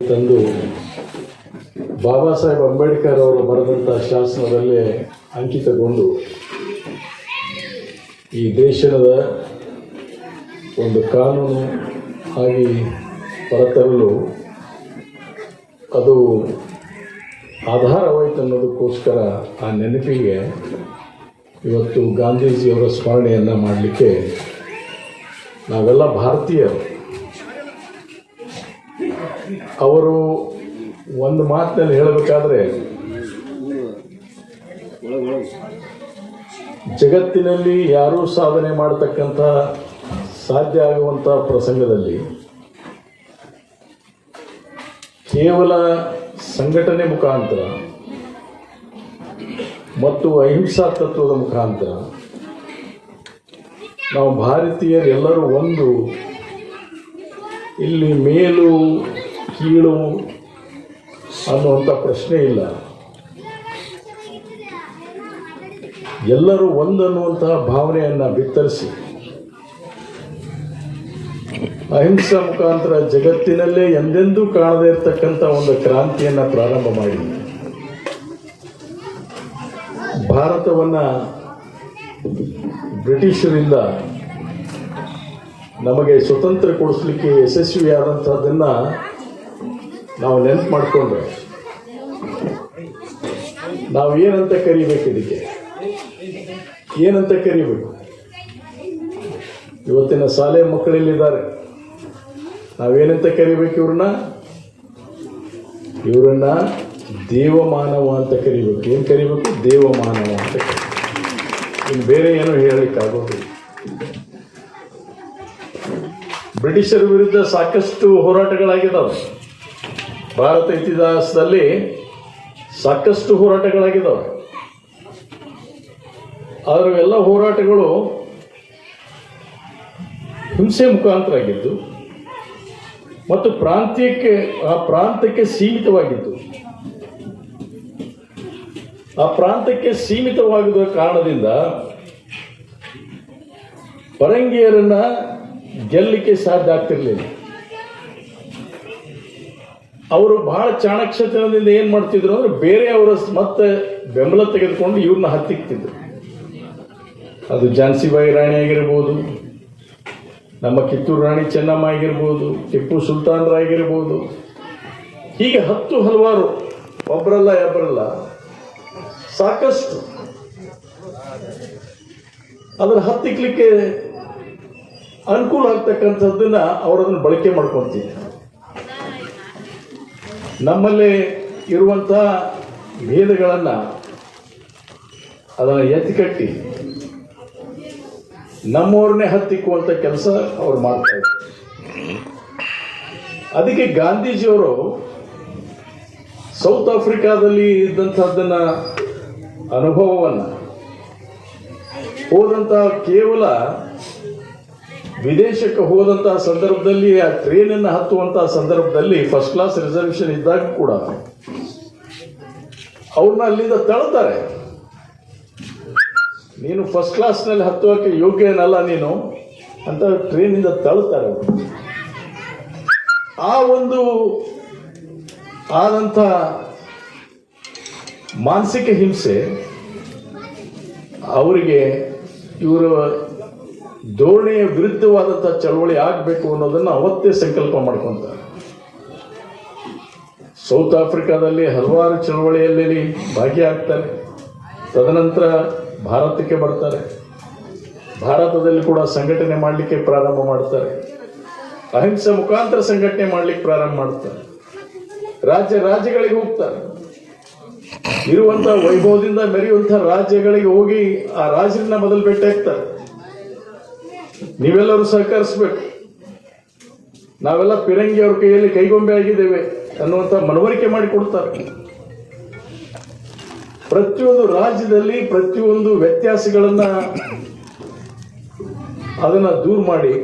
ತಂದು ಬಾಬಾ ಸಾಹೇಬ್ ಅಂಬೇಡ್ಕರ್ ಅವರು ಬರೆದಂತಹ ಶಾಸನದಲ್ಲೇ ಅಂಕಿತಗೊಂಡು ಈ ದೇಶದ ಒಂದು ಕಾನೂನು ಆಗಿ ಹೊರತರಲು ಅದು ಆಧಾರವಾಯಿತು ಅನ್ನೋದಕ್ಕೋಸ್ಕರ ಆ ನೆನಪಿಗೆ ಇವತ್ತು ಗಾಂಧೀಜಿಯವರ ಸ್ಮರಣೆಯನ್ನು ಮಾಡಲಿಕ್ಕೆ ನಾವೆಲ್ಲ ಭಾರತೀಯರು. ಅವರು ಒಂದು ಮಾತಿನಲ್ಲಿ ಹೇಳಬೇಕಾದ್ರೆ, ಜಗತ್ತಿನಲ್ಲಿ ಯಾರೂ ಸಾಧನೆ ಮಾಡತಕ್ಕಂಥ ಸಾಧ್ಯ ಆಗುವಂಥ ಪ್ರಸಂಗದಲ್ಲಿ ಕೇವಲ ಸಂಘಟನೆ ಮುಖಾಂತರ ಮತ್ತು ಅಹಿಂಸಾ ತತ್ವದ ಮುಖಾಂತರ ನಾವು ಭಾರತೀಯರೆಲ್ಲರೂ ಒಂದು ಇಲ್ಲಿ ಮೇಲು ಕೀಳು ಅನ್ನುವಂಥ ಪ್ರಶ್ನೆ ಇಲ್ಲ. ಎಲ್ಲರೂ ಒಂದನ್ನುವಂತಹ ಭಾವನೆಯನ್ನು ಬಿತ್ತರಿಸಿ. ಅಹಿಂಸಾ ಮುಖಾಂತರ ಜಗತ್ತಿನಲ್ಲೇ ಎಂದೆಂದೂ ಕಾಣದೇ ಇರತಕ್ಕಂಥ ಒಂದು ಕ್ರಾಂತಿಯನ್ನು ಪ್ರಾರಂಭ ಮಾಡಿ. ಭಾರತವನ್ನು ಬ್ರಿಟಿಷರಿಂದ ನಮಗೆ ಸ್ವತಂತ್ರ ಕೊಡಿಸ್ಲಿಕ್ಕೆ ಯಶಸ್ವಿಯಾದಂಥದ್ದನ್ನು ನಾವು ನೆನ್ಪು ಮಾಡಿಕೊಂಡ್ರೆ. ನಾವು ಏನಂತ ಕರಿಬೇಕು ಇದಕ್ಕೆ? ಏನಂತ ಕರಿಬೇಕು? ಇವತ್ತಿನ ಶಾಲೆ ಮಕ್ಕಳಲ್ಲಿದ್ದಾರೆ. ನಾವೇನಂತ ಕರಿಬೇಕು ಇವ್ರನ್ನ? ಇವರನ್ನ ದೇವಮಾನವ ಅಂತ ಕರಿಬೇಕು. ಏನು ಕರಿಬೇಕು? ದೇವಮಾನವ ಅಂತ ಕರಿಬೇಕು. ಇನ್ನು ಬೇರೆ ಏನೂ ಹೇಳಲಿಕ್ಕಾಗೋದಿಲ್ಲ. ಬ್ರಿಟಿಷರ ವಿರುದ್ಧ ಸಾಕಷ್ಟು ಹೋರಾಟಗಳಾಗಿದ್ದಾವೆ. ಭಾರತ ಇತಿಹಾಸದಲ್ಲಿ ಸಾಕಷ್ಟು ಹೋರಾಟಗಳಾಗಿದ್ದಾವೆ. ಆದರೆ ಎಲ್ಲ ಹೋರಾಟಗಳು ಹಿಂಸೆ ಮುಖಾಂತರ ಆಗಿದ್ದು ಮತ್ತು ಪ್ರಾಂತ್ಯಕ್ಕೆ, ಆ ಪ್ರಾಂತಕ್ಕೆ ಸೀಮಿತವಾಗಿದ್ದು. ಆ ಪ್ರಾಂತಕ್ಕೆ ಸೀಮಿತವಾಗಿರುವ ಕಾರಣದಿಂದ ಪರಂಗಿಯರನ್ನು ಗೆಲ್ಲಲಿಕ್ಕೆ ಸಾಧ್ಯ ಆಗ್ತಿರ್ಲಿಲ್ಲ. ಅವರು ಬಹಳ ಚಾಣಕ್ಷತನದಿಂದ ಏನ್ ಮಾಡ್ತಿದ್ರು ಅಂದ್ರೆ ಬೇರೆಯವರ ಮತ್ತೆ ಬೆಂಬಲ ತೆಗೆದುಕೊಂಡು ಇವ್ರನ್ನ ಹತ್ತಿಕ್ತಿದ್ರು. ಅದು ಝಾನ್ಸಿಬಾಯಿ ರಾಣಿ ಆಗಿರ್ಬೋದು, ನಮ್ಮ ಕಿತ್ತೂರು ರಾಣಿ ಚೆನ್ನಮ್ಮ ಆಗಿರ್ಬೋದು, ಟಿಪ್ಪು ಸುಲ್ತಾನರಾಗಿರ್ಬೋದು ಹೀಗೆ ಹತ್ತು ಹಲವಾರು ಒಬ್ಬರಲ್ಲ ಇಬ್ಬರಲ್ಲ ಸಾಕಷ್ಟು. ಅದನ್ನು ಹತ್ತಿಕ್ಲಿಕ್ಕೆ ಅನುಕೂಲ ಆಗ್ತಕ್ಕಂಥದ್ದನ್ನ ಅವರು ಅದನ್ನು ಬಳಕೆ ಮಾಡ್ಕೊತಿದ್ರು. ನಮ್ಮಲ್ಲಿ ಇರುವಂಥ ಭೇದಗಳನ್ನು ಅದನ್ನು ಎತ್ತಿಕಟ್ಟಿ ನಮ್ಮವ್ರನ್ನೇ ಹತ್ತಿಕ್ಕುವಂಥ ಕೆಲಸ ಅವ್ರು ಮಾಡ್ತಾ ಇದ್ರು ಅದಕ್ಕೆ ಗಾಂಧೀಜಿಯವರು ಸೌತ್ ಆಫ್ರಿಕಾದಲ್ಲಿ ಇದ್ದಂಥದ್ದನ್ನ ಅನುಭವವನ್ನು ಹೋದಂಥ ಕೇವಲ ವಿದೇಶಕ್ಕೆ ಹೋದಂತಹ ಸಂದರ್ಭದಲ್ಲಿ, ಆ ಟ್ರೈನನ್ನು ಹತ್ತುವಂತಹ ಸಂದರ್ಭದಲ್ಲಿ ಫಸ್ಟ್ ಕ್ಲಾಸ್ ರಿಸರ್ವೇಷನ್ ಇದ್ದಾಗ ಕೂಡ ಅವ್ರನ್ನ ಅಲ್ಲಿಂದ ತಳ್ತಾರೆ. ನೀನು ಫಸ್ಟ್ ಕ್ಲಾಸ್ನಲ್ಲಿ ಹತ್ತುವಕ್ಕೆ ಯೋಗ್ಯನಲ್ಲ ನೀನು ಅಂತ ಟ್ರೈನಿಂದ ತಳ್ತಾರೆ ಅವರು. ಆ ಒಂದು ಆದಂಥ ಮಾನಸಿಕ ಹಿಂಸೆ ಅವರಿಗೆ ಇವರ ಧೋರಣೆಯ ವಿರುದ್ಧವಾದಂಥ ಚಳವಳಿ ಆಗಬೇಕು ಅನ್ನೋದನ್ನು ಅವತ್ತೇ ಸಂಕಲ್ಪ ಮಾಡ್ಕೊತಾರೆ. ಸೌತ್ ಆಫ್ರಿಕಾದಲ್ಲಿ ಹಲವಾರು ಚಳವಳಿಯಲ್ಲಿ ಭಾಗಿಯಾಗ್ತಾರೆ ತದನಂತರ ಭಾರತಕ್ಕೆ ಬರ್ತಾರೆ. ಭಾರತದಲ್ಲಿ ಕೂಡ ಸಂಘಟನೆ ಮಾಡಲಿಕ್ಕೆ ಪ್ರಾರಂಭ ಮಾಡ್ತಾರೆ. ಅಹಿಂಸೆ ಮುಖಾಂತರ ಸಂಘಟನೆ ಮಾಡಲಿಕ್ಕೆ ಪ್ರಾರಂಭ ಮಾಡ್ತಾರೆ. ರಾಜ್ಯ ರಾಜ್ಯಗಳಿಗೆ ಹೋಗ್ತಾರೆ. ಇರುವಂತಹ ವೈಭವದಿಂದ ಮೆರೆಯುವಂತಹ ರಾಜ್ಯಗಳಿಗೆ ಹೋಗಿ ಆ ರಾಜರನ್ನ ಮೊದಲು ಭೇಟಿ ಆಗ್ತಾರೆ. ನೀವೆಲ್ಲರೂ ಸಹಕರಿಸ್ಬೇಕು. ನಾವೆಲ್ಲ ಪಿರಂಗಿ ಅವ್ರ ಕೈಯಲ್ಲಿ ಕೈಗೊಂಬೆ ಆಗಿದ್ದೇವೆ ಅನ್ನುವಂಥ ಮನವರಿಕೆ ಮಾಡಿಕೊಡ್ತಾರೆ ಪ್ರತಿಯೊಂದು ರಾಜ್ಯದಲ್ಲಿ ಪ್ರತಿಯೊಂದು ವ್ಯತ್ಯಾಸಗಳನ್ನ ಅದನ್ನ ದೂರ ಮಾಡಿ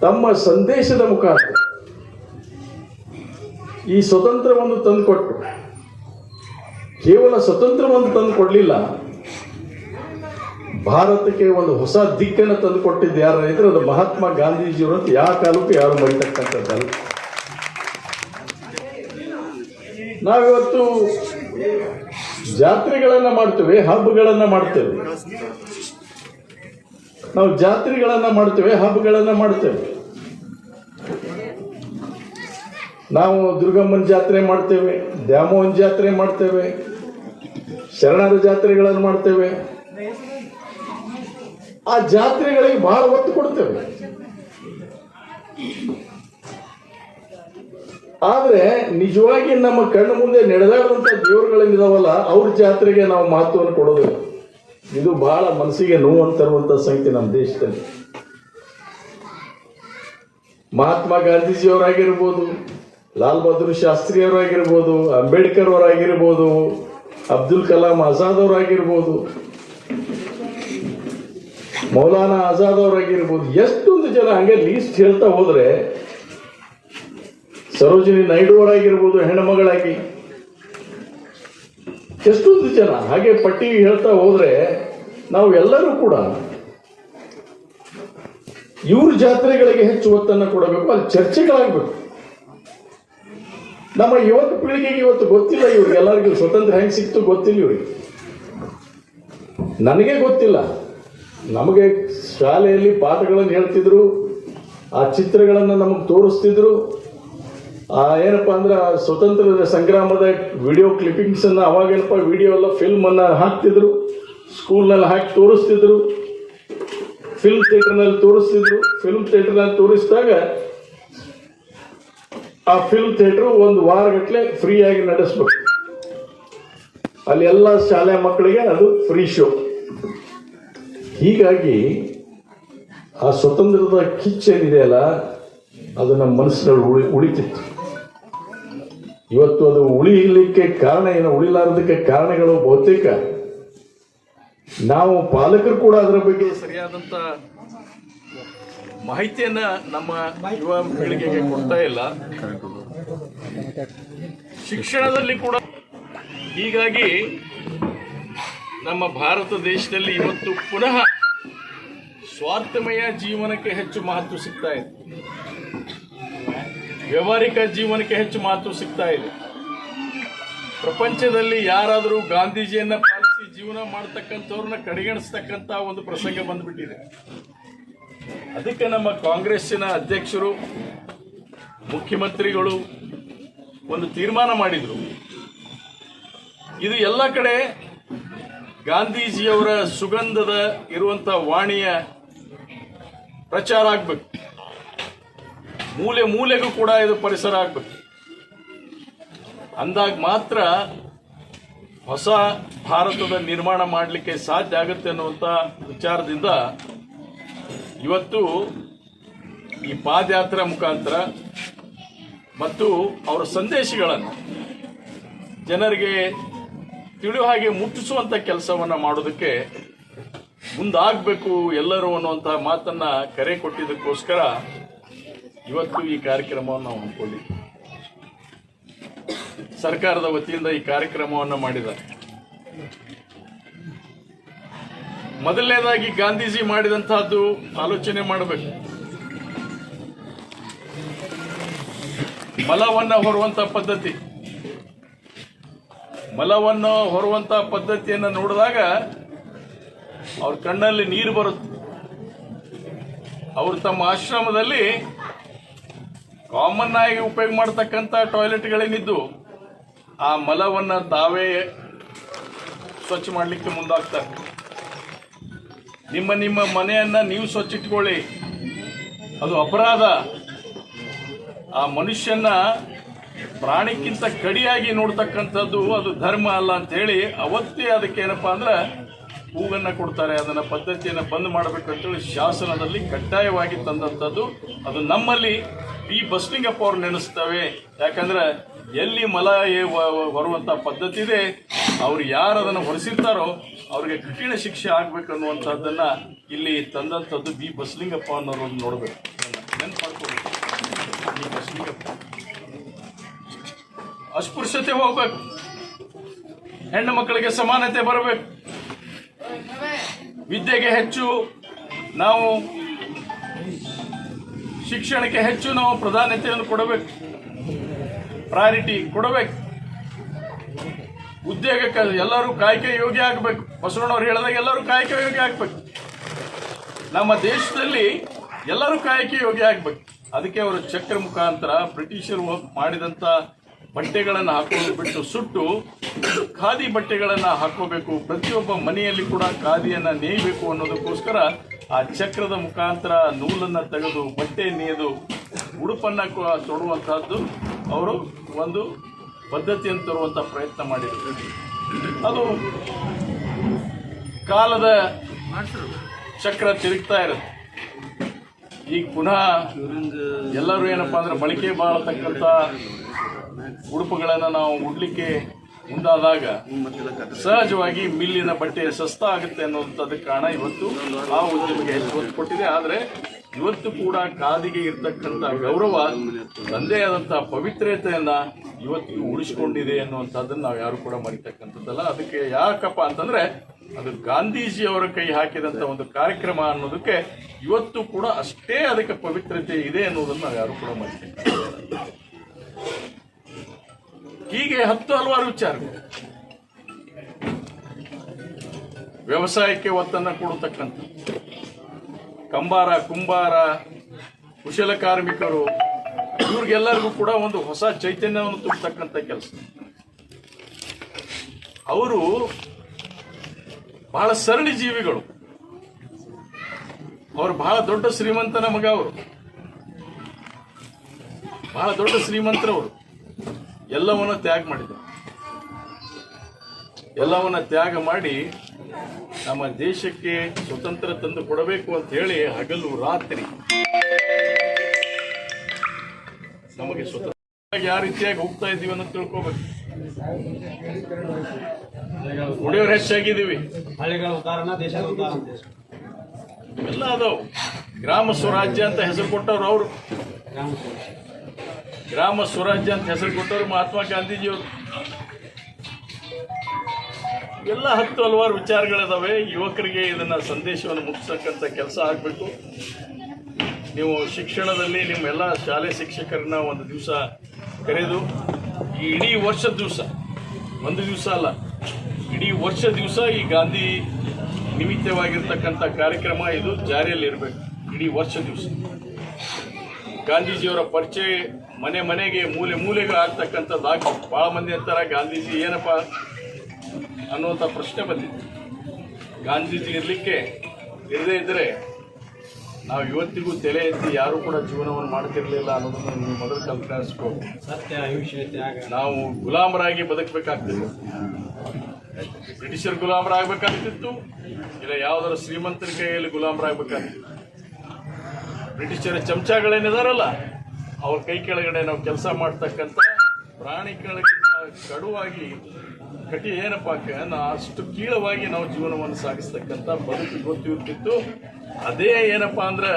ತಮ್ಮ ಸಂದೇಶದ ಮುಖಾಂತರ ಈ ಸ್ವತಂತ್ರವನ್ನು ತಂದುಕೊಟ್ಟು ಕೇವಲ ಸ್ವತಂತ್ರವನ್ನು ತಂದು ಕೊಡಲಿಲ್ಲ ಭಾರತಕ್ಕೆ ಒಂದು ಹೊಸ ದಿಕ್ಕನ್ನು ತಂದು ಕೊಟ್ಟಿದ್ದು ಯಾರು ಇದ್ರೆ ಅದು ಮಹಾತ್ಮ ಗಾಂಧೀಜಿಯವರು ಅಂತ ಯಾವ ಕಾಲಕ್ಕೂ ಯಾರು ಮರಿತಕ್ಕಂಥದ್ದಲ್ಲ ನಾವಿವತ್ತು ಜಾತ್ರೆಗಳನ್ನ ಮಾಡ್ತೇವೆ, ಹಬ್ಬಗಳನ್ನ ಮಾಡ್ತೇವೆ. ನಾವು ಜಾತ್ರೆಗಳನ್ನ ಮಾಡ್ತೇವೆ, ಹಬ್ಬಗಳನ್ನ ಮಾಡ್ತೇವೆ. ನಾವು ದುರ್ಗಮ್ಮನ ಜಾತ್ರೆ ಮಾಡ್ತೇವೆ, ದ್ಯಾಮೋಹನ್ ಜಾತ್ರೆ ಮಾಡ್ತೇವೆ, ಶರಣರ ಜಾತ್ರೆಗಳನ್ನು ಮಾಡ್ತೇವೆ. ಆ ಜಾತ್ರೆಗಳಿಗೆ ಬಹಳ ಒತ್ತು ಕೊಡ್ತೇವೆ. ಆದ್ರೆ ನಿಜವಾಗಿ ನಮ್ಮ ಕಣ್ಣು ಮುಂದೆ ನಡೆದಾಡುವಂತ ದೇವರುಗಳೇನಿದಾವಲ್ಲ ಅವ್ರ ಜಾತ್ರೆಗೆ ನಾವು ಮಹತ್ವವನ್ನು ಕೊಡೋದಿಲ್ಲ. ಇದು ಬಹಳ ಮನಸ್ಸಿಗೆ ನೋವು ತರುವಂತ ಸಂಗತಿ ನಮ್ಮ ದೇಶದಲ್ಲಿ. ಮಹಾತ್ಮ ಗಾಂಧೀಜಿಯವರಾಗಿರ್ಬೋದು, ಲಾಲ್ ಬಹದ್ದೂರ್ ಶಾಸ್ತ್ರಿ ಅವರಾಗಿರ್ಬೋದು ಅಂಬೇಡ್ಕರ್ ಅವರಾಗಿರ್ಬೋದು, ಅಬ್ದುಲ್ ಕಲಾಂ ಆಜಾದ್ ಅವರಾಗಿರ್ಬೋದು ಮೌಲಾನಾ ಆಜಾದ್ ಅವರಾಗಿರ್ಬೋದು, ಎಷ್ಟೊಂದು ಜನ ಹಂಗೆ ಲೀಸ್ಟ್ ಹೇಳ್ತಾ ಹೋದ್ರೆ, ಸರೋಜಿನಿ ನಾಯ್ಡು ಅವರಾಗಿರ್ಬೋದು, ಹೆಣ್ಣುಮಗಳಾಗಿ. ಎಷ್ಟೊಂದು ಜನ ಹಾಗೆ ಪಟ್ಟಿ ಹೇಳ್ತಾ ಹೋದ್ರೆ, ನಾವು ಎಲ್ಲರೂ ಕೂಡ ಇವ್ರ ಜಾತ್ರೆಗಳಿಗೆ ಹೆಚ್ಚು ಒತ್ತನ್ನು ಕೊಡಬೇಕು, ಅಲ್ಲಿ ಚರ್ಚೆಗಳಾಗಬೇಕು. ನಮ್ಮ ಯುವಕ ಪೀಳಿಗೆಗೆ ಇವತ್ತು ಗೊತ್ತಿಲ್ಲ ಇವ್ರಿಗೆ ಎಲ್ಲರಿಗೂ ಸ್ವತಂತ್ರ ಹೆಂಗೆ ಸಿಕ್ತು ಗೊತ್ತಿಲ್ಲ ಇವ್ರಿಗೆ. ನನಗೆ ಗೊತ್ತಿಲ್ಲ. ನಮಗೆ ಶಾಲೆಯಲ್ಲಿ ಪಾಠಗಳನ್ನು ಹೇಳ್ತಿದ್ರು, ಆ ಚಿತ್ರಗಳನ್ನು ನಮಗೆ ತೋರಿಸ್ತಿದ್ರು. ಆ ಏನಪ್ಪಾ ಅಂದ್ರೆ ಸ್ವತಂತ್ರ ಸಂಗ್ರಾಮದ ವಿಡಿಯೋ ಕ್ಲಿಪ್ಪಿಂಗ್ಸ್ ಅನ್ನ ಅವಾಗೇನಪ್ಪ ವಿಡಿಯೋ ಎಲ್ಲ ಫಿಲ್ಮ್ ಅನ್ನ ಹಾಕ್ತಿದ್ರು. ಸ್ಕೂಲ್ನಲ್ಲಿ ಹಾಕಿ ತೋರಿಸ್ತಿದ್ರು. ಫಿಲ್ಮ್ ಥಿಯೇಟರ್ನಲ್ಲಿ ತೋರಿಸ್ತಿದ್ರು. ಫಿಲ್ಮ್ ಥಿಯೇಟರ್ನಲ್ಲಿ ತೋರಿಸಿದಾಗ ಆ ಫಿಲ್ಮ್ ಥಿಯೇಟರ್ ಒಂದು ವಾರಗಟ್ಟಲೆ ಫ್ರೀಯಾಗಿ ನಡೆಸ್ಬೇಕು. ಅಲ್ಲಿ ಎಲ್ಲ ಶಾಲೆ ಮಕ್ಕಳಿಗೆ ಅದು ಫ್ರೀ ಶೋ ಹೀಗಾಗಿ ಆ ಸ್ವತಂತ್ರದ ಕಿಚ್ಚೇನಿದೆಯಲ್ಲ ಅದು ನಮ್ಮ ಮನಸ್ಸಿನಲ್ಲಿ ಉಳಿ, ಉಳಿತಿತ್ತು. ಇವತ್ತು ಅದು ಉಳಿಲಿಕ್ಕೆ ಕಾರಣ ಏನು? ಉಳಿಲಾರದಕ್ಕೆ ಕಾರಣಗಳು ಬಹುತೇಕ. ನಾವು ಪಾಲಕರು ಕೂಡ ಅದರ ಬಗ್ಗೆ ಸರಿಯಾದಂತ ಮಾಹಿತಿಯನ್ನ ನಮ್ಮ ಯುವ ಪೀಳಿಗೆಗೆ ಕೊಡ್ತಾ ಇಲ್ಲ. ಶಿಕ್ಷಣದಲ್ಲಿ ಕೂಡ ಹೀಗಾಗಿ ನಮ್ಮ ಭಾರತ ದೇಶದಲ್ಲಿ ಇವತ್ತು ಪುನಃ ಸ್ವಾರ್ಥಮಯ ಜೀವನಕ್ಕೆ ಹೆಚ್ಚು ಮಹತ್ವ ಸಿಗ್ತಾ ಇದೆ. ವ್ಯವಹಾರಿಕ ಜೀವನಕ್ಕೆ ಹೆಚ್ಚು ಮಹತ್ವ ಸಿಗ್ತಾ ಇದೆ. ಪ್ರಪಂಚದಲ್ಲಿ ಯಾರಾದರೂ ಗಾಂಧೀಜಿಯನ್ನ ಪಾಲಿಸಿ ಜೀವನ ಮಾಡ್ತಕ್ಕಂಥವ್ರನ್ನ ಕಡೆಗಣಿಸ್ತಕ್ಕಂಥ ಒಂದು ಪ್ರಸಂಗ ಬಂದ್ಬಿಟ್ಟಿದೆ. ಅದಕ್ಕೆ ನಮ್ಮ ಕಾಂಗ್ರೆಸ್ಸಿನ ಅಧ್ಯಕ್ಷರು, ಮುಖ್ಯಮಂತ್ರಿಗಳು ಒಂದು ತೀರ್ಮಾನ ಮಾಡಿದ್ರು. ಇದು ಎಲ್ಲ ಕಡೆ ಗಾಂಧೀಜಿಯವರ ಸುಗಂಧದ ಇರುವಂಥ ವಾಣಿಯ ಪ್ರಚಾರ ಆಗ್ಬೇಕು. ಮೂಲೆ ಮೂಲೆಗೂ ಕೂಡ ಇದು ಪರಿಸರ ಆಗ್ಬೇಕು. ಅಂದಾಗ ಮಾತ್ರ ಹೊಸ ಭಾರತದ ನಿರ್ಮಾಣ ಮಾಡಲಿಕ್ಕೆ ಸಾಧ್ಯ ಆಗುತ್ತೆ ಅನ್ನುವಂಥ ವಿಚಾರದಿಂದ ಇವತ್ತು ಈ ಪಾದಯಾತ್ರೆ ಮುಖಾಂತರ ಮತ್ತು ಅವರ ಸಂದೇಶಗಳನ್ನು ಜನರಿಗೆ ತಿಳಿಯುವ ಹಾಗೆ ಮುಟ್ಟಿಸುವಂತ ಕೆಲಸವನ್ನ ಮಾಡೋದಕ್ಕೆ ಮುಂದಾಗಬೇಕು ಎಲ್ಲರೂ ಅನ್ನುವಂಥ ಮಾತನ್ನ ಕರೆ ಕೊಟ್ಟಿದ್ದಕ್ಕೋಸ್ಕರ ಇವತ್ತು ಈ ಕಾರ್ಯಕ್ರಮವನ್ನು ನಾವು ಹಮ್ಮಿಕೊಳ್ಳಿ ಸರ್ಕಾರದ ವತಿಯಿಂದ ಈ ಕಾರ್ಯಕ್ರಮವನ್ನು ಮಾಡಿದ್ದಾರೆ. ಮೊದಲನೇದಾಗಿ ಗಾಂಧೀಜಿ ಮಾಡಿದಂತಹದ್ದು ಆಲೋಚನೆ ಮಾಡಬೇಕು. ಮಲವನ್ನ ಹೊರುವಂತ ಪದ್ಧತಿ. ಮಲವನ್ನು ಹೊರುವಂತ ಪದ್ಧತಿಯನ್ನು ನೋಡಿದಾಗ ಅವ್ರ ಕಣ್ಣಲ್ಲಿ ನೀರು ಬರುತ್ತೆ. ಅವರು ತಮ್ಮ ಆಶ್ರಮದಲ್ಲಿ ಕಾಮನ್ ಆಗಿ ಉಪಯೋಗ ಮಾಡ್ತಕ್ಕಂಥ ಟಾಯ್ಲೆಟ್ಗಳೇನಿದ್ದು, ಆ ಮಲವನ್ನ ತಾವೇ ಸ್ವಚ್ಛ ಮಾಡಲಿಕ್ಕೆ ಮುಂದಾಗ್ತಾರೆ. ನಿಮ್ಮ ನಿಮ್ಮ ಮನೆಯನ್ನ ನೀವು ಸ್ವಚ್ಛ ಇಟ್ಕೊಳ್ಳಿ ಅದು ಅಪರಾಧ. ಆ ಮನುಷ್ಯನ ಪ್ರಾಣಿಕ್ಕಿಂತ ಕಡಿಯಾಗಿ ನೋಡ್ತಕ್ಕಂಥದ್ದು ಅದು ಧರ್ಮ ಅಲ್ಲ ಅಂತ ಹೇಳಿ ಅವತ್ತೇ ಅದಕ್ಕೆ ಏನಪ್ಪಾ ಅಂದ್ರೆ ಹೂವನ್ನ ಕೊಡ್ತಾರೆ, ಅದನ್ನ ಪದ್ಧತಿಯನ್ನ ಬಂದ್ ಮಾಡಬೇಕಂತೇಳಿ ಶಾಸನದಲ್ಲಿ ಕಡ್ಡಾಯವಾಗಿ ತಂದಂಥದ್ದು. ಅದು ನಮ್ಮಲ್ಲಿ ಈ ಬಸ್ಲಿಂಗಪ್ಪ ಅವ್ರು ನೆನೆಸ್ತವೆ ಯಾಕಂದ್ರೆ ಎಲ್ಲಿ ಮಲ ಬರುವಂತ ಪದ್ಧತಿ ಇದೆ, ಅವ್ರು ಯಾರು ಅದನ್ನು ಹೊರಿಸಿರ್ತಾರೋ ಅವ್ರಿಗೆ ಕಠಿಣ ಶಿಕ್ಷೆ ಆಗಬೇಕು ಅನ್ನುವಂಥದ್ದನ್ನು ಇಲ್ಲಿ ತಂದಂಥದ್ದು ಬಿ ಬಸ್ಲಿಂಗಪ್ಪ ಅನ್ನೋರು ನೋಡಬೇಕು. ಅಸ್ಪೃಶ್ಯತೆ ಹೋಗ್ಬೇಕು. ಹೆಣ್ಣು ಮಕ್ಕಳಿಗೆ ಸಮಾನತೆ ಬರಬೇಕು. ವಿದ್ಯೆಗೆ ಹೆಚ್ಚು ನಾವು ಶಿಕ್ಷಣಕ್ಕೆ ಹೆಚ್ಚು ನಾವು ಪ್ರಾಧಾನ್ಯತೆಯನ್ನು ಕೊಡಬೇಕು. ಪ್ರಯಾರಿಟಿ ಕೊಡಬೇಕು. ಉದ್ಯೋಗಕ್ಕೆ ಎಲ್ಲರೂ ಕಾಯಕ ಯೋಗ್ಯ ಆಗಬೇಕು. ಬಸವಣ್ಣವ್ರು ಹೇಳಿದಾಗ ಎಲ್ಲರೂ ಕಾಯಕ ಯೋಗ್ಯ ಆಗಬೇಕು. ನಮ್ಮ ದೇಶದಲ್ಲಿ ಎಲ್ಲರೂ ಕಾಯಕ ಯೋಗ್ಯ ಆಗಬೇಕು. ಅದಕ್ಕೆ ಅವರು ಚಕ್ರ ಮುಖಾಂತರ ಬ್ರಿಟಿಷರು ಮಾಡಿದಂಥ ಬಟ್ಟೆಗಳನ್ನು ಹಾಕೊಂಡು ಬಿಟ್ಟು ಸುಟ್ಟು ಖಾದಿ ಬಟ್ಟೆಗಳನ್ನು ಹಾಕೋಬೇಕು ಪ್ರತಿಯೊಬ್ಬ ಮನೆಯಲ್ಲಿ ಕೂಡ ಖಾದಿಯನ್ನು ನೇಯಬೇಕು ಅನ್ನೋದಕ್ಕೋಸ್ಕರ ಆ ಚಕ್ರದ ಮುಖಾಂತರ ನೂಲನ್ನು ತೆಗೆದು, ಬಟ್ಟೆ ನೇಯ್ದು, ಉಡುಪನ್ನು ತೊಡುವಂತಹದ್ದು ಅವರು ಒಂದು ಪದ್ಧತಿಯನ್ನು ತರುವಂಥ ಪ್ರಯತ್ನ ಮಾಡಿದರು. ಅದು ಕಾಲದ ಚಕ್ರ ತಿರುಗ್ತಾ ಇರುತ್ತೆ. ಈಗ ಪುನಃ ಎಲ್ಲರೂ ಏನಪ್ಪಾ ಅಂದ್ರೆ ಬಳಕೆ ಬಾಳತಕ್ಕಂಥ ಉಡುಪುಗಳನ್ನು ನಾವು ಉಡ್ಲಿಕ್ಕೆ ಮುಂದಾದಾಗ ಸಹಜವಾಗಿ ಮಿಲ್ಲಿನ ಬಟ್ಟೆ ಸಸ್ತ ಆಗುತ್ತೆ ಅನ್ನೋಂಥದ್ದಕ್ಕೆ ಕಾರಣ ಇವತ್ತು ಆ ಉದ್ಯಮಿಗೆ ಹೆಚ್ಚು ಒತ್ತು ಕೊಟ್ಟಿದೆ ಆದರೆ ಇವತ್ತು ಕೂಡ ಕಾದಿಗೆ ಇರ್ತಕ್ಕಂಥ ಗೌರವ ತಂದೆ ಆದಂಥ ಪವಿತ್ರತೆಯನ್ನ ಇವತ್ತು ಉಳಿಸ್ಕೊಂಡಿದೆ ಅನ್ನುವಂಥದ್ದನ್ನು ನಾವು ಯಾರು ಕೂಡ ಮರಿತಕ್ಕಂಥದ್ದಲ್ಲ. ಅದಕ್ಕೆ ಯಾಕಪ್ಪ ಅಂತಂದ್ರೆ ಅದು ಗಾಂಧೀಜಿ ಅವರ ಕೈ ಹಾಕಿದಂಥ ಒಂದು ಕಾರ್ಯಕ್ರಮ ಅನ್ನೋದಕ್ಕೆ ಇವತ್ತು ಕೂಡ ಅಷ್ಟೇ ಅದಕ್ಕೆ ಪವಿತ್ರತೆ ಇದೆ ಅನ್ನೋದನ್ನು ನಾವು ಯಾರು ಕೂಡ ಮರಿತೇವೆ ಹೀಗೆ ಹತ್ತು ಹಲವಾರು ವಿಚಾರಗಳು. ವ್ಯವಸಾಯಕ್ಕೆ ಒತ್ತನ್ನು ಕೊಡತಕ್ಕಂಥ ಕಂಬಾರ, ಕುಂಬಾರ, ಕುಶಲ ಕಾರ್ಮಿಕರು, ಇವ್ರಿಗೆಲ್ಲರಿಗೂ ಕೂಡ ಒಂದು ಹೊಸ ಚೈತನ್ಯವನ್ನು ತುಂಬತಕ್ಕಂಥ ಕೆಲಸ. ಅವರು ಬಹಳ ಸರಣಿ ಜೀವಿಗಳು. ಅವರು ಬಹಳ ದೊಡ್ಡ ಶ್ರೀಮಂತನ ಮಗ ಅವರು. ಬಹಳ ದೊಡ್ಡ ಶ್ರೀಮಂತರವರು. ಎಲ್ಲವನ್ನ ತ್ಯಾಗ ಮಾಡಿದ. ಎಲ್ಲವನ್ನ ತ್ಯಾಗ ಮಾಡಿ ನಮ್ಮ ದೇಶಕ್ಕೆ ಸ್ವತಂತ್ರ ತಂದು ಕೊಡಬೇಕು ಅಂತ ಹೇಳಿ ಹಗಲು ರಾತ್ರಿ ನಮಗೆ ಸ್ವತಂತ್ರ ಯಾವ ರೀತಿಯಾಗಿ ಹೋಗ್ತಾ ಇದ್ದೀವಿ ಅನ್ನೋದು ತಿಳ್ಕೊಬೇಕು. ಕುಡಿಯೋರು ಹೆಚ್ಚಾಗಿದ್ದೀವಿ ಹಳ್ಳಿಗಳ ದೇಶದ ಉದಾಹರಣೆ ಎಲ್ಲ ಅದಾವು. ಗ್ರಾಮ ಸ್ವರಾಜ್ಯ ಅಂತ ಹೆಸರು ಕೊಟ್ಟವ್ರು ಅವರು. ಗ್ರಾಮ ಸ್ವರಾಜ್ಯ. ಗ್ರಾಮ ಸ್ವರಾಜ್ಯ ಅಂತ ಹೆಸರು ಕೊಟ್ಟವರು ಮಹಾತ್ಮ ಗಾಂಧೀಜಿಯವರು. ಎಲ್ಲ ಹತ್ತು ಹಲವಾರು ವಿಚಾರಗಳಿದಾವೆ. ಯುವಕರಿಗೆ ಇದನ್ನ ಸಂದೇಶವನ್ನು ಮುಗಿಸ್ತಕ್ಕಂಥ ಕೆಲಸ ಆಗಬೇಕು. ನೀವು ಶಿಕ್ಷಣದಲ್ಲಿ ನಿಮ್ಮೆಲ್ಲ ಶಾಲೆ ಶಿಕ್ಷಕರನ್ನ ಒಂದು ದಿವಸ ಕರೆದು, ಈ ಇಡೀ ವರ್ಷದ ದಿವಸ, ಒಂದು ದಿವಸ ಅಲ್ಲ, ಇಡೀ ವರ್ಷ ದಿವಸ ಈ ಗಾಂಧಿ ನಿಮಿತ್ತವಾಗಿರ್ತಕ್ಕಂಥ ಕಾರ್ಯಕ್ರಮ ಇದು ಜಾರಿಯಲ್ಲಿರಬೇಕು. ಇಡೀ ವರ್ಷ ದಿವಸ. ಗಾಂಧೀಜಿಯವರ ಪರಿಚಯ ಮನೆ ಮನೆಗೆ ಮೂಲೆ ಮೂಲೆಗಳು ಆಗ್ತಕ್ಕಂಥದ್ದಾಗಿ ಭಾಳ ಮಂದಿ ಅಂತಾರ ಗಾಂಧೀಜಿ ಏನಪ್ಪ ಅನ್ನುವಂಥ ಪ್ರಶ್ನೆ ಬಂದಿದೆ ಗಾಂಧೀಜಿ ಇರಲಿಕ್ಕೆ ಇರದೇ ಇದ್ದರೆ ನಾವು ಇವತ್ತಿಗೂ ತಲೆ ಎತ್ತಿ ಯಾರೂ ಕೂಡ ಜೀವನವನ್ನು ಮಾಡ್ತಿರಲಿಲ್ಲ ಅನ್ನೋದನ್ನು ನೀವು ಮೊದಲು ಕಲ್ಪಿಸ್ಕೋಬೇಕು ಸತ್ಯ ನಾವು ಗುಲಾಮರಾಗಿ ಬದುಕಬೇಕಾಗ್ತಿತ್ತು. ಬ್ರಿಟಿಷರ್ ಗುಲಾಮರಾಗಬೇಕಾಗ್ತಿತ್ತು ಇಲ್ಲ ಯಾವುದರ ಶ್ರೀಮಂತರ ಕೈಯಲ್ಲಿ ಗುಲಾಮರಾಗಬೇಕಾಗ್ತಿತ್ತು. ಬ್ರಿಟಿಷರ ಚಮಚಗಳೇನಿದಾರಲ್ಲ ಅವ್ರ ಕೈ ಕೆಳಗಡೆ ನಾವು ಕೆಲಸ ಮಾಡ್ತಕ್ಕಂಥ ಪ್ರಾಣಿ ಕೆಳಗಿಂತ ಕಡುವಾಗಿ ಕಟಿ ಏನಪ್ಪ ಅಷ್ಟು ಕೀಳವಾಗಿ ನಾವು ಜೀವನವನ್ನು ಸಾಗಿಸ್ತಕ್ಕಂಥ ಬದುಕು ಗೊತ್ತಿರ್ತಿತ್ತು ಅದೇ ಏನಪ್ಪ ಅಂದ್ರೆ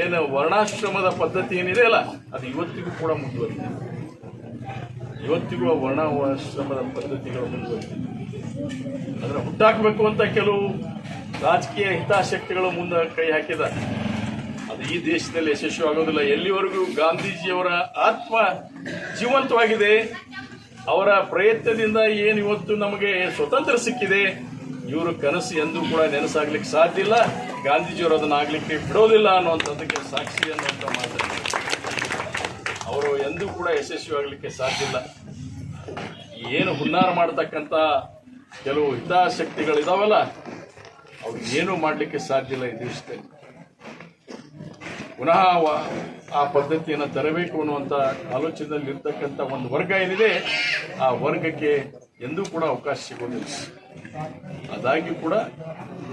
ಏನು ವರ್ಣಾಶ್ರಮದ ಪದ್ಧತಿ ಏನಿದೆ ಅಲ್ಲ, ಅದು ಇವತ್ತಿಗೂ ಕೂಡ ಮುಂದುವರಿದೆ ಇವತ್ತಿಗೂ ಆ ವರ್ಣಾಶ್ರಮದ ಪದ್ಧತಿಗಳು ಮುಂದುವರಿದೆ ಅಂದ್ರೆ ಹುಟ್ಟಾಕಬೇಕು ಅಂತ ಕೆಲವು ರಾಜಕೀಯ ಹಿತಾಸಕ್ತಿಗಳು ಮುಂದೆ ಕೈ ಅದು ಈ ದೇಶದಲ್ಲಿ ಯಶಸ್ವಿ ಆಗೋದಿಲ್ಲ ಎಲ್ಲಿವರೆಗೂ ಗಾಂಧೀಜಿಯವರ ಆತ್ಮ ಜೀವಂತವಾಗಿದೆ, ಅವರ ಪ್ರಯತ್ನದಿಂದ ಏನು ಇವತ್ತು ನಮಗೆ ಸ್ವತಂತ್ರ ಸಿಕ್ಕಿದೆ, ಇವರ ಕನಸು ಎಂದೂ ಕೂಡ ನೆನಸಾಗ್ಲಿಕ್ಕೆ ಸಾಧ್ಯ ಇಲ್ಲ. ಗಾಂಧೀಜಿಯವರು ಅದನ್ನು ಆಗ್ಲಿಕ್ಕೆ ಬಿಡೋದಿಲ್ಲ ಅನ್ನುವಂಥದ್ದಕ್ಕೆ ಸಾಕ್ಷಿ ಅನ್ನುವಂಥ ಮಾತು ಅವರು ಎಂದೂ ಕೂಡ ಯಶಸ್ವಿ ಆಗಲಿಕ್ಕೆ ಸಾಧ್ಯ ಇಲ್ಲ. ಏನು ಹುನ್ನಾರ ಮಾಡತಕ್ಕಂಥ ಕೆಲವು ಹಿತಾಸಕ್ತಿಗಳಿದಾವಲ್ಲ, ಅವ್ರು ಏನೂ ಮಾಡಲಿಕ್ಕೆ ಸಾಧ್ಯ ಇಲ್ಲ ಈ ದೇಶದಲ್ಲಿ. ಪುನಃ ಆ ಪದ್ಧತಿಯನ್ನು ತರಬೇಕು ಅನ್ನುವಂಥ ಆಲೋಚನೆಯಲ್ಲಿ ಇರ್ತಕ್ಕಂಥ ಒಂದು ವರ್ಗ ಏನಿದೆ, ಆ ವರ್ಗಕ್ಕೆ ಎಂದೂ ಕೂಡ ಅವಕಾಶ ಸಿಗೋದಿಲ್ಲ. ಅದಾಗಿ ಕೂಡ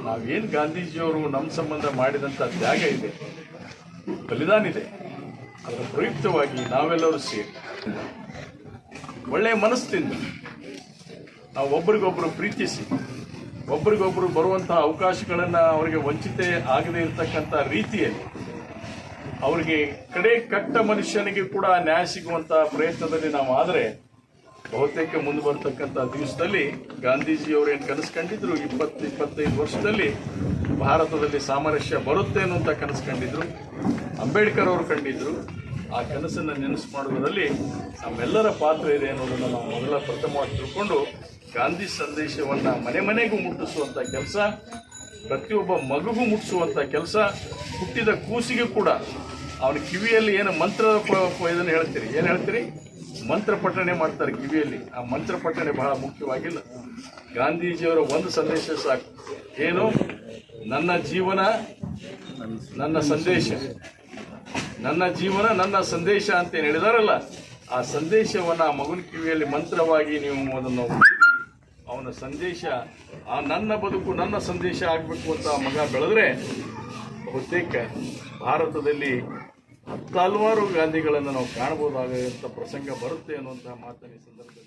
ನಾವೇನು ಗಾಂಧೀಜಿಯವರು ನಮ್ಮ ಸಂಬಂಧ ಮಾಡಿದಂಥ ತ್ಯಾಗ ಇದೆ, ಬಲಿದಾನ ಇದೆ, ಅದರ ಪ್ರಯುಕ್ತವಾಗಿ ನಾವೆಲ್ಲರೂ ಸೇರಿ ಒಳ್ಳೆಯ ಮನಸ್ಸಿಂದ ನಾವು ಒಬ್ರಿಗೊಬ್ಬರು ಪ್ರೀತಿಸಿ ಒಬ್ರಿಗೊಬ್ಬರು ಬರುವಂತಹ ಅವಕಾಶಗಳನ್ನು ಅವರಿಗೆ ವಂಚಿತೆ ಆಗದೇ ಇರತಕ್ಕಂಥ ರೀತಿಯಲ್ಲಿ ಅವರಿಗೆ ಕಡೆ ಕಟ್ಟ ಮನುಷ್ಯನಿಗೆ ಕೂಡ ನ್ಯಾಯ ಸಿಗುವಂತ ಪ್ರಯತ್ನದಲ್ಲಿ ನಾವು ಆದರೆ, ಬಹುತೇಕ ಮುಂದೆ ಬರ್ತಕ್ಕಂಥ ದಿವಸದಲ್ಲಿ ಗಾಂಧೀಜಿಯವರು ಏನು ಕನಸು ಕಂಡಿದ್ರು? ಇಪ್ಪತ್ತು, ಇಪ್ಪತ್ತೈದು ವರ್ಷದಲ್ಲಿ ಭಾರತದಲ್ಲಿ ಸಾಮರಸ್ಯ ಬರುತ್ತೆ ಅನ್ನುವಂಥ ಕನಸು ಕಂಡಿದ್ರು. ಅಂಬೇಡ್ಕರ್ ಅವರು ಕಂಡಿದ್ರು. ಆ ಕನಸನ್ನು ನೆನೆಸು ಮಾಡುವುದರಲ್ಲಿ ನಮ್ಮೆಲ್ಲರ ಪಾತ್ರ ಇದೆ ಅನ್ನೋದನ್ನು ನಾವು ಮೊದಲ ಪ್ರಥಮವಾಗಿ ತಿಳ್ಕೊಂಡು, ಗಾಂಧಿ ಸಂದೇಶವನ್ನು ಮನೆ ಮನೆಗೂ ಮುಟ್ಟಿಸುವಂಥ ಕೆಲಸ, ಪ್ರತಿಯೊಬ್ಬ ಮಗುಗೂ ಮುಟ್ಟಿಸುವಂಥ ಕೆಲಸ, ಹುಟ್ಟಿದ ಕೂಸಿಗೆ ಕೂಡ ಅವನ ಕಿವಿಯಲ್ಲಿ ಏನು ಮಂತ್ರ ಇದನ್ನು ಹೇಳ್ತೀರಿ? ಏನು ಹೇಳ್ತೀರಿ? ಮಂತ್ರ ಪಠಣೆ ಮಾಡ್ತಾರೆ ಕಿವಿಯಲ್ಲಿ. ಆ ಮಂತ್ರ ಪಠಣೆ ಬಹಳ ಮುಖ್ಯವಾಗಿಲ್ಲ. ಗಾಂಧೀಜಿಯವರ ಒಂದು ಸಂದೇಶ ಸಾಕು. ಏನು? ನನ್ನ ಜೀವನ, ನನ್ನ ಸಂದೇಶ. ನನ್ನ ಜೀವನ, ನನ್ನ ಸಂದೇಶ ಅಂತ ಏನು ಹೇಳಿದಾರಲ್ಲ, ಆ ಸಂದೇಶವನ್ನು ಆ ಮಗನ ಕಿವಿಯಲ್ಲಿ ಮಂತ್ರವಾಗಿ ನೀವು ಅದನ್ನು ಅವನ ಸಂದೇಶ, ಆ ನನ್ನ ಬದುಕು ನನ್ನ ಸಂದೇಶ ಆಗಬೇಕು ಅಂತ ಮಗ ಬೆಳೆದ್ರೆ ಬಹುತೇಕ ಭಾರತದಲ್ಲಿ ಹತ್ತಾಲ್ವಾರು ಗಾಂಧಿಗಳನ್ನು ನಾವು ಕಾಣಬಹುದಾದಂಥ ಪ್ರಸಂಗ ಬರುತ್ತೆ ಅನ್ನುವಂಥ ಮಾತನ್ನು ಈ ಸಂದರ್ಭದಲ್ಲಿ